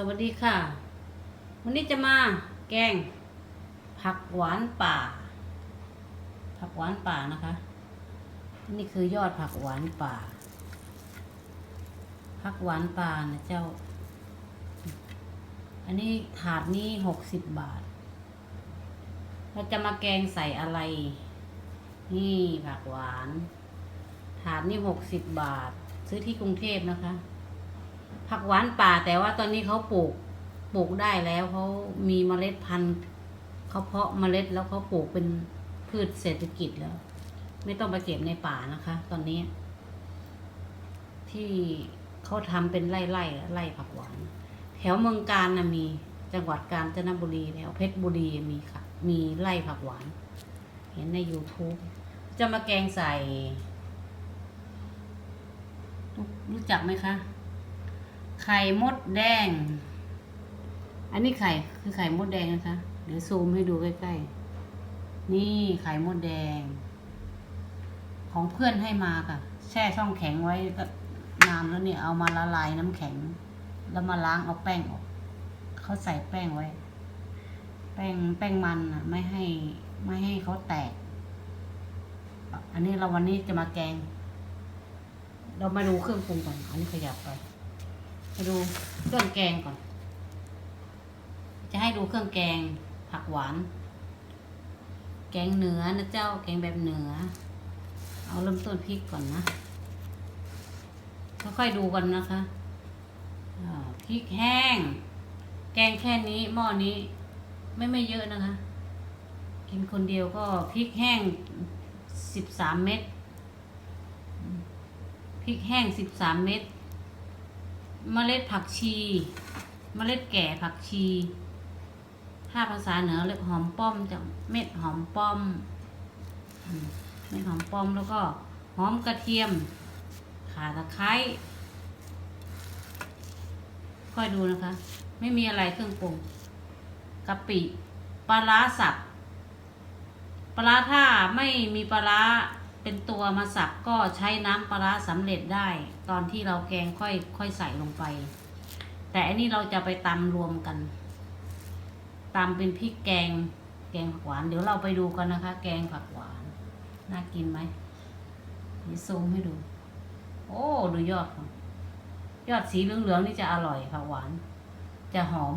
สวัสดีค่ะ วันนี้จะมาแกง ผักหวานป่า ผักหวานป่านะคะ นี่คือยอดผักหวานป่า ผักหวานป่านะเจ้า อันนี้ถาดนี้หกสิบบาท เราจะมาแกงใส่อะไร นี่ผักหวาน ถาดนี่หกสิบบาท ซื้อที่กรุงเทพนะคะ ผักหวานป่าแต่ว่าตอนนี้เขาปลูกปลูกได้แล้วเขามีเมล็ดพันธุ์เขาเพาะเมล็ดแล้วเขาปลูกเป็นพืชเศรษฐกิจแล้ว ไม่ต้องไปเก็บในป่านะคะ ตอนนี้ ที่เขาทำเป็นไร่ไร่ไร่ผักหวาน แถวเมืองการนะมีจังหวัดกาญจนบุรีแถวเพชรบุรีมีค่ะ มีไร่ผักหวาน เห็นใน YouTube จะมาแกงใส่ รู้จักไหมคะ ไข่มดแดง อันนี้ไข่คือไข่มดแดงนะคะ เดี๋ยวซูมให้ดูใกล้ๆ นี่ไข่มดแดง ของเพื่อนให้มาค่ะ แช่ช่องแข็งไว้ก็นานแล้วเนี่ยเอามาละลายน้ำแข็ง แล้วมาล้างเอาแป้งออก เขาใส่แป้งไว้ แป้งแป้งมันอะ ไม่ให้ไม่ให้เขาแตก อันนี้เราวันนี้จะมาแกง เรามาดูเครื่องปรุงก่อนอันนี้ขยับไป มาดูเครื่องแกงก่อน จะให้ดูเครื่องแกงผักหวาน แกงเหนือนะเจ้า แกงแบบเหนือ เอาเริ่มต้นพริกก่อนนะค่อยๆดูกันนะคะพริกแห้ง แกงแค่นี้หม้อนี้ ไม่ไม่เยอะนะคะ กินคนเดียวก็พริกแห้งสิบสามเม็ดพริกแห้งสิบสามเม็ด เมล็ดผักชี เมล็ดแก่ผักชี ถ้าภาษาเหนือเรียกหอมป้อมจะเม็ดหอมป้อม เม็ดหอมป้อมแล้วก็หอมกระเทียม ข่าตะไคร้ค่อยดูนะคะ ไม่มีอะไรเครื่องปรุงกะปิปลาร้าสับปลาร้าถ้าไม่มีปลาร้า เป็นตัวมาสับก็ใช้น้ำปลาร้าสำเร็จได้ ตอนที่เราแกงค่อยค่อยใส่ลงไป แต่อันนี้เราจะไปตำรวมกันตำเป็นพริกแกง แกงผักหวาน เดี๋ยวเราไปดูกันนะคะ แกงผักหวาน น่ากินไหมนี่ซูมให้ดู โอ้ดูยอดยอดสีเหลืองๆนี่จะอร่อยผักหวาน จะหอม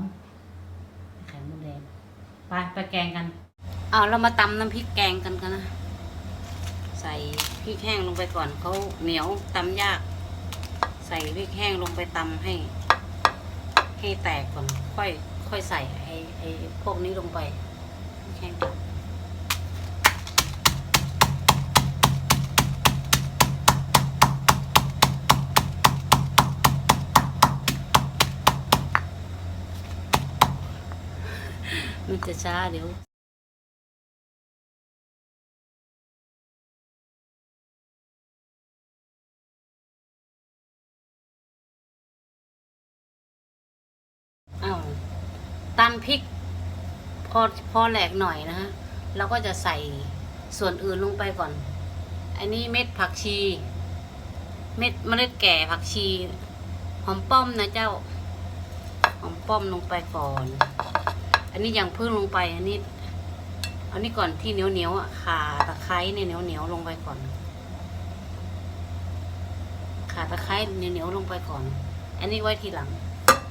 ไข่มดแดงไปไปแกงกัน เอาเรามาตำน้ำพริกแกงกันกันนะ ใส่พริกแห้งลงไปก่อนเขาเหนียวตำยาก ใส่พริกแห้งลงไปตำให้ ให้แตกก่อนค่อย ค่อยใส่ไอ้ไอ้พวกนี้ลงไปพริกแห้งมันจะช้าเดี๋ยว ตำพริก พอพอแหลกหน่อยนะฮะเราก็จะใส่ส่วนอื่นลงไปก่อน อันนี้เม็ดผักชี เม็ดเมล็ดแก่ผักชี หอมป้อมนะเจ้า หอมป้อมลงไปก่อน อันนี้อย่างพึ่งลงไป อันนี้ อันนี้ก่อนที่เหนียวเหนียวอะข่าตะไคร้เนี่ยเหนียวเหนียวๆลงไปก่อนข่าตะไคร้เหนียวเหนียวๆลงไปก่อน อันนี้ไว้ทีหลัง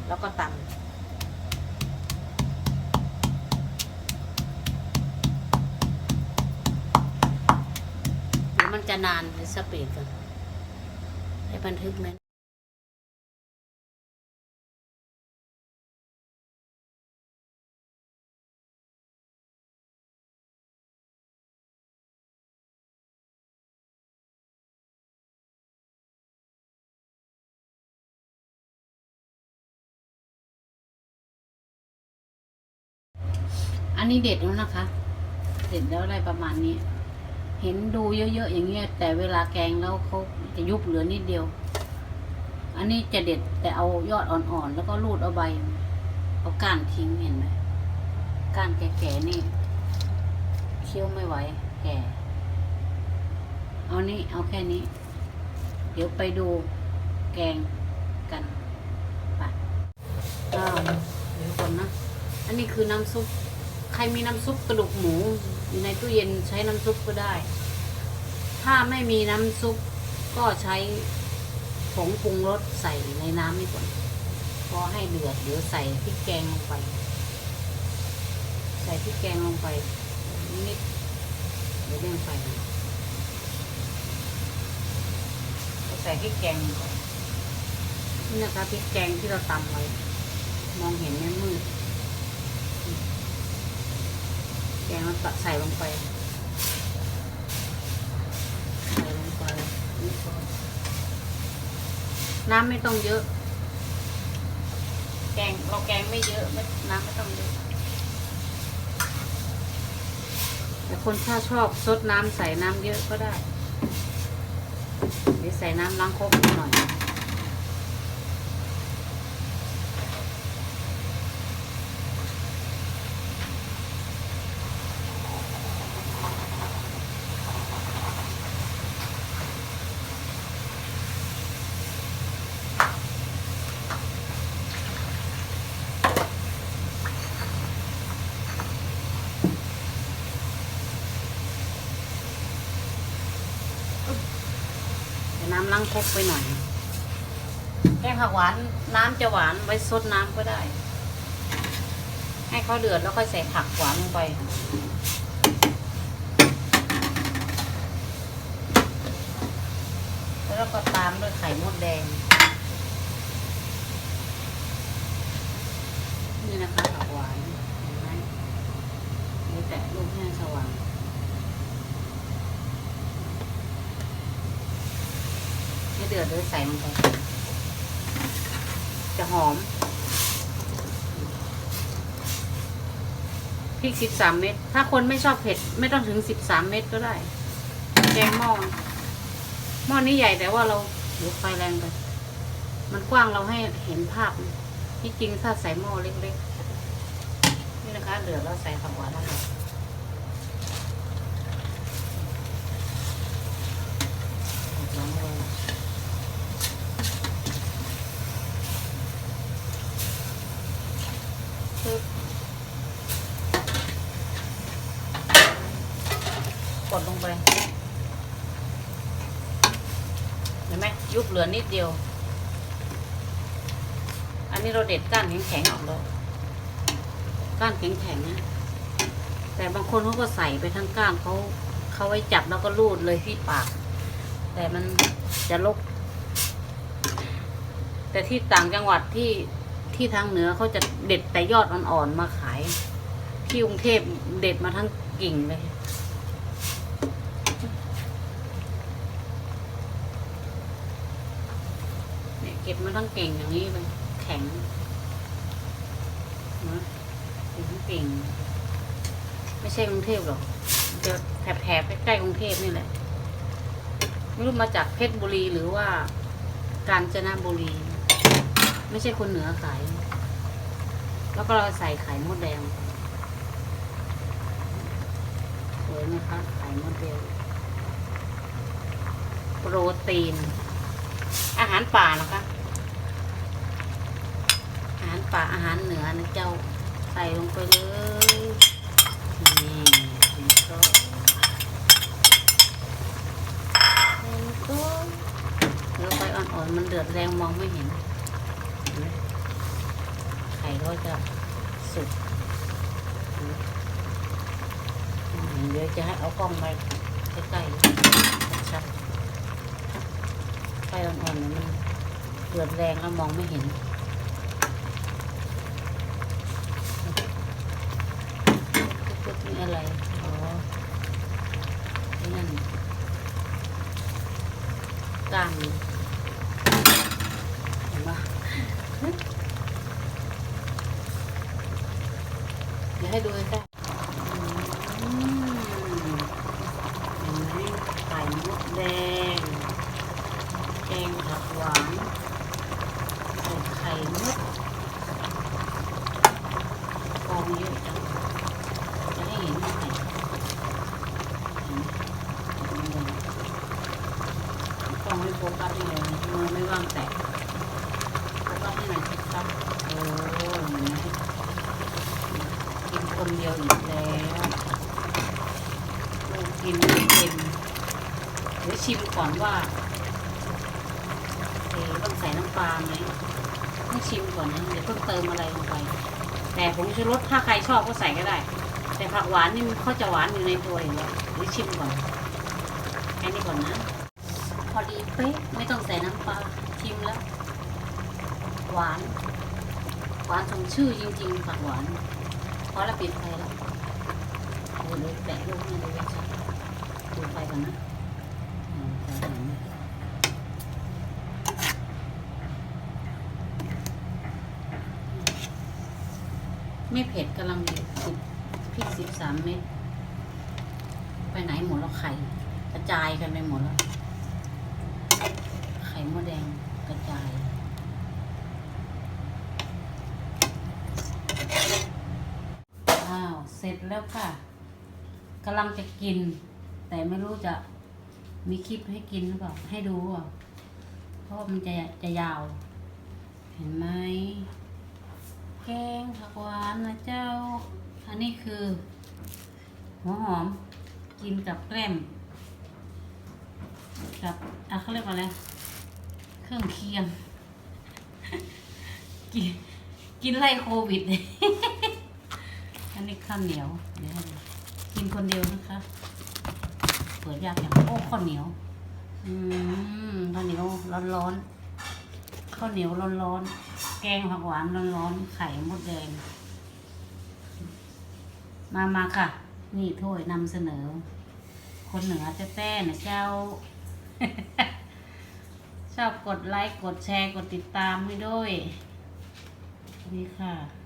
แล้วก็ตำ มันจะนานหรือสปีดกันให้บันทึกไหมอันนี้เด็ดแล้วนะคะ เด็ดแล้วอะไรประมาณนี้ เห็นดูเยอะๆอย่างเงี้ยแต่เวลาแกงแล้วเขาจะยุบเหลือนิดเดียว อันนี้จะเด็ดแต่เอายอดอ่อนๆแล้วก็รูดเอาใบ เอาก้านทิ้งเห็นไหมก้านแก่ๆนี่เคี้ยวไม่ไหวแก่เอานี่เอาแค่นี้ เดี๋ยวไปดูแกงกันไปอ้าวอันนี้คือน้ำซุป ใครมีน้ำซุปกระดูกหมู อยู่ในตู้เย็นใช้น้ำซุปก็ได้ ถ้าไม่มีน้ำซุปก็ใช้ผงปรุงรสใส่ในน้ำนี่ก่อนพอให้เดือดเดี๋ยวใส่พริกแกงลงไป ใส่พริกแกงลงไปนิดเดี๋ยวเร่งไฟใส่พริกแกงลงไปนี่นะคะพริกแกงที่เราตำไว้มองเห็นไหมมืด แกงเราตัดใส่ลงไป ใส่ลงไปนี่ก่อนน้ำไม่ต้องเยอะ แกงเราแกงไม่เยอะไม่น้ำไม่ต้องเยอะ แต่คนถ้าชอบซดน้ำใส่น้ำเยอะก็ได้เดี๋ยวใส่น้ำล้างครกนิดหน่อย น้ำล้างคกไปหน่อยแกงผักหวานน้ำจะหวานไว้ซดน้ำก็ได้ ให้เขาเดือดแล้วค่อยใส่ผักหวานลงไปแล้วก็ตามด้วยไข่มดแดง นี่นะคะผักหวานเห็นไหมนี่แตะลูกให้สว่าง ให้ เดือดเลยใส่ลงไปจะหอมพริกสิบสามเม็ด ถ้าคนไม่ชอบเผ็ด ไม่ต้องถึงสิบสามเม็ดก็ได้ แกงหม้อ หม้อนี้ใหญ่แต่ว่าเราเดี๋ยวไฟแรงไป มันกว้างเราให้เห็นภาพ ที่จริงถ้าใส่หม้อเล็กๆ นี่นะคะเดือดแล้วใส่ผักหวานแล้วค่ะลองเลย ปึ๊บ กดลงไป เห็นไหมยุบเหลือนิดเดียว อันนี้เราเด็ดก้านแข็งๆออกแล้วก้านแข็งๆนะแต่บางคนเขาก็ใส่ไปทั้งก้านเขาเขาไว้จับแล้วก็รูดเลยที่ปาก แต่มันจะลก แต่ที่ต่างจังหวัดที่ที่ทางเหนือเขาจะเด็ดแต่ยอดอ่อนๆมาขาย ที่กรุงเทพเด็ดมาทั้งกิ่งเลย เนี่ยเก็บมาทั้งกิ่งอย่างนี้เลยแข็งนะเก็บทั้งกิ่ง ไม่ใช่กรุงเทพหรอกมันจะแถบๆใกล้กรุงเทพนี่แหละ ไม่รู้มาจากเพชรบุรีหรือว่า กาญจนบุรี ไม่ใช่คนเหนือขาย แล้วก็เราใส่ไข่มดแดงสวยไหมคะไข่มดแดงโปรตีน อาหารป่านะคะ ป่าอาหารเหนือนะเจ้าใส่ลงไปเลยนี่เห็นก็เห็นก็แล้วไฟอ่อนๆมันเดือดแรงมองไม่เห็นไข่ก็จะสุกเดี๋ยวจะให้เอากล้องมาใกล้ๆชัดไฟอ่อนๆเนี่ยมันเดือดแรงแล้วมองไม่เห็น ปุ๊บนี่ อะไรอ๋อนี่นั่นกล้ามเห็นปะเดี๋ยวให้ดูใกล้ๆอืมเห็นไหมไข่มดแดงแกงผักหวานใส่ไข่มดฟองเยอะจัง จะให้เห็นไหมต้องไม่โฟกัสให้เลยมือไม่ว่างแตะโฟกัสให้หน่อยสิครับโอ้เห็นไหม คนเดียวอีกแล้วลูกกินไม่เป็นเดี๋ยวชิมก่อนว่าเอต้องใส่น้ำปลาไหมต้องชิมก่อนนะเดี๋ยวเพิ่งเติมอะไรลงไป แต่ผงชูรสถ้าใครชอบก็ใส่ก็ได้ แต่ผักหวานนี่มันเขาจะหวานอยู่ในตัวอยู่แล้วเดี๋ยวชิมก่อนแค่นี้ก่อนนะ พอดีเป๊ะไม่ต้องใส่น้ำปลาชิมแล้ว หวาน หวานสมชื่อจริงๆผักหวานเพอแล้วปิดไฟแล้วโอ้ยแตะลูกนี่เลยชัดดูไฟก่อนนะ ไม่เผ็ดกำลังดีสิบพริกสิบสามเม็ดไปไหนหมดแล้วไข่ กระจายกันไปหมดแล้ว ไข่มดแดงกระจายอ้าวเสร็จแล้วค่ะกำลังจะกิน แต่ไม่รู้จะ มีคลิปให้กินหรือเปล่าให้ดูอะเพราะมันจะจะยาว เห็นไหมแกงผักหวานนะเจ้า อันนี้คือ หัวหอมกินกับแกล้มกับอะเขาเรียกว่าอะไรเครื่องเคียง กินกินไล่โควิดเลยอันนี้ข้าวเหนียวเดี๋ยวให้กินคนเดียวนะคะ เปิดยากอย่างโอ้ข้าวเหนียว อืมข้าวเหนียวร้อนๆข้าวเหนียวร้อนๆแกงผักหวานร้อนๆไข่มดแดง มามาค่ะ นี่ถ้วยนำเสนอ คนเหนือแต้ๆนะเจ้า ชอบกดไลค์ กดแชร์ กดติดตามให้ด้วยนี่ค่ะ